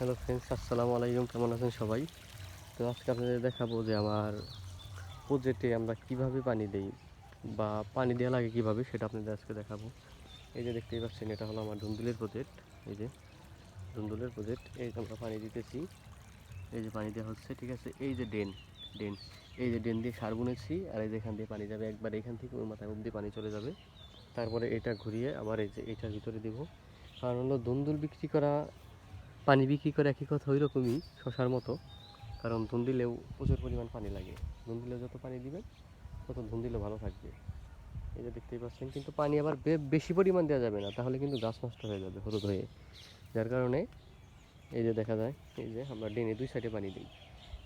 Hello friends আসসালামু আলাইকুম। কেমন আছেন সবাই? তো আজকে আপনাদের দেখাবো যে আমার প্রজেক্টে আমরা কীভাবে পানি দেই বা পানি দেওয়া লাগে কীভাবে সেটা আপনাদের আজকে দেখাবো। এই যে দেখতেই পাচ্ছেন, এটা হলো আমার ধুন্দুলের প্রজেক্ট এই যে ধুন্দুলের প্রজেক্ট এই যে আমরা পানি দিতেছি। এই যে পানি দেওয়া হচ্ছে, ঠিক আছে? এই যে ড্রেন ড্রেন। এই যে ড্রেন দিয়ে সার বুনেছি আর এই যে এখান দিয়ে পানি যাবে একবার এখান থেকে ওই মাথায় অবধি পানি চলে যাবে। তারপরে এটা ঘুরিয়ে আবার এই যে এইটার ভিতরে দিব। কারণ হলো ধুন্দুল বিক্রি করা পানি বিক্রি করে একই কথা ওই রকমই শশার মতো। কারণ ধুন দিলেও প্রচুর পরিমাণ পানি লাগে। ধুন দিলেও যত পানি দিবেন, তত ধুন দিলেও ভালো থাকবে। এই যে দেখতেই পাচ্ছেন, কিন্তু পানি আবার বেশি পরিমাণ দেওয়া যাবে না। তাহলে কিন্তু গাছ নষ্ট হয়ে যাবে হলুদ হয়ে। যার কারণে এই যে দেখা যায়, এই যে আমরা ডেনে দুই সাইডে পানি দিই।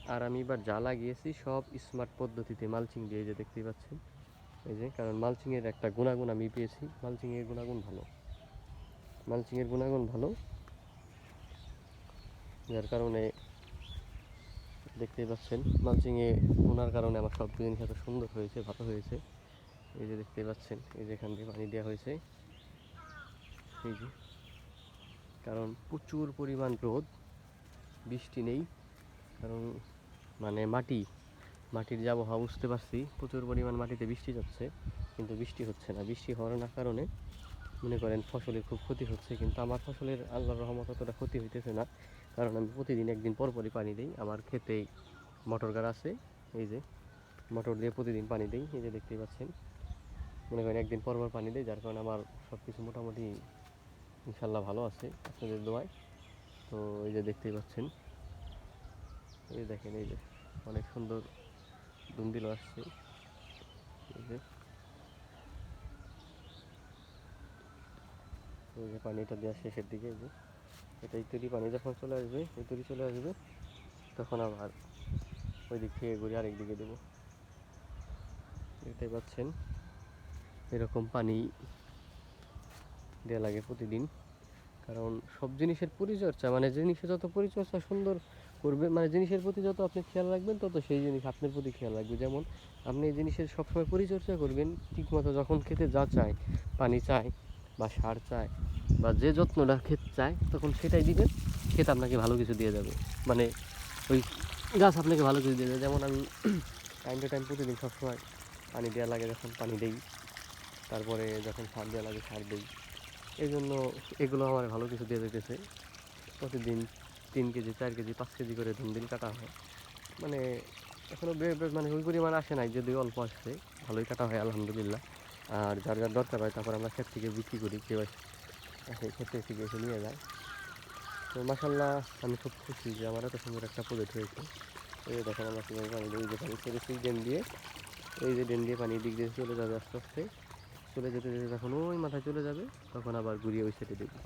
আর আমি এবার যা লাগিয়েছি সব স্মার্ট পদ্ধতিতে মালচিং দিয়ে এই যে দেখতেই পাচ্ছেন। এই যে, কারণ মালচিংয়ের একটা গুণাগুণ আমি পেয়েছি। মালচিংয়ের গুণাগুণ ভালো। মালচিংয়ের গুণাগুণ ভালো। যার কারণে দেখতেই পাচ্ছেন, মালচিংয়ে বোনার কারণে আমার সব জিনিস এত সুন্দর হয়েছে, ভালো হয়েছে। এই যে দেখতেই পাচ্ছেন, এই যে এখান দিয়ে পানি দেওয়া হয়েছে। এই যে, কারণ প্রচুর পরিমাণ রোদ, বৃষ্টি নেই, কারণ মানে মাটি, মাটির আবহাওয়া বুঝতে পারছি, প্রচুর পরিমাণ মাটিতে বৃষ্টি যাচ্ছে, কিন্তু বৃষ্টি হচ্ছে না। বৃষ্টি হওয়ার না কারণে মনে করেন ফসলের খুব ক্ষতি হচ্ছে, কিন্তু আমার ফসলের আল্লাহর রহমত অতটা ক্ষতি হইতেছে না। কারণ আমি প্রতিদিন একদিন পর পরই পানি দিই, আমার ক্ষেতেই মটর গাছ আছে, এই যে মটর দিয়ে প্রতিদিন পানি দিই, এই যে দেখতেই পাচ্ছেন। মনে করেন একদিন পর পর পানি দিই, যার কারণে আমার সব কিছু মোটামুটি ইনশাল্লাহ ভালো আছে আপনাদের দোয়ায়। তো এই যে দেখতেই পাচ্ছেন, এই দেখেন, এই যে অনেক সুন্দর দুম দুন্দিল আসছে। এই যে এই যে পানিটা দেওয়া শেষের দিকে যে। এটা এই তৈরি পানি যখন চলে আসবে, এই তৈরি চলে আসবে, তখন আবার ওই দিক থেকে ঘুরে আরেক দিকে দেবো। দেখতে পাচ্ছেন, এরকম পানি দেওয়া লাগে প্রতিদিন। কারণ সব জিনিসের পরিচর্যা মানে জিনিসের যত পরিচর্যা সুন্দর করবে মানে জিনিসের প্রতি যত আপনি খেয়াল রাখবেন, তত সেই জিনিস আপনার প্রতি খেয়াল রাখবে। যেমন আপনি এই জিনিসের সবসময় পরিচর্যা করবেন, ঠিকমতো যখন খেতে যা চায়, পানি চায় বা সার চায় বা যে যত্নটা ক্ষেত চায়, তখন সেটাই দিবেন। ক্ষেত আপনাকে ভালো কিছু দিয়ে যাবে। মানে ওই গাছ আপনাকে ভালো কিছু দিয়ে যাবে। যেমন আমি টাইম টু টাইম প্রতিদিন সবসময় পানি দেওয়া লাগে যখন পানি দেই। তারপরে যখন সার দেওয়া লাগে, সার দিই। এই জন্য এগুলো আমার ভালো কিছু দিয়ে যেতেছে। প্রতিদিন তিন কেজি, চার কেজি, পাঁচ কেজি করে দিন কাটা হয়। মানে এখনও মানে ওই পরিমাণ আসে নাই যদি অল্প আসছে। ভালোই কাটা হয়, আলহামদুলিল্লাহ। আর যার যার দরকার হয়, তারপর আমরা ক্ষেত থেকে বিক্রি করি কেউ এসে ক্ষেত্রে থেকে এসে নিয়ে যায়। তো মাসাল্লাহ আমি খুব খুশি যে আমার এত সুন্দর একটা প্রজেক্ট হয়েছে। এই দেখেন আমরা পানি এই যে পানি ছেড়েছি ডেন দিয়ে, এই যে ডেন দিয়ে পানি দিক দিয়ে চলে যাবে আস্তে আস্তে। চলে যেতে যেতে যখন ওই মাথায় চলে যাবে, তখন আবার ঘুরিয়ে ওই সাইডে দেবো।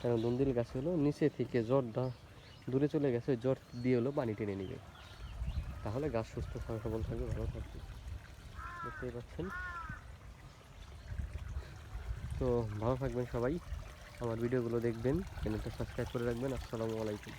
কারণ দন্দিল গাছ হলো, নিচে থেকে জ্বর দূরে চলে গেছে, ওই জ্বর দিয়ে হলো পানি টেনে নেবে। তাহলে গাছ সুস্থ সবল থাকবে, ভালো থাকবে। দেখতেই পাচ্ছেন? তো ভালো থাকবেন সবাই। আমার ভিডিওগুলো দেখবেন চ্যানেলটা সাবস্ক্রাইব করে রাখবেন। আসসালামু আলাইকুম।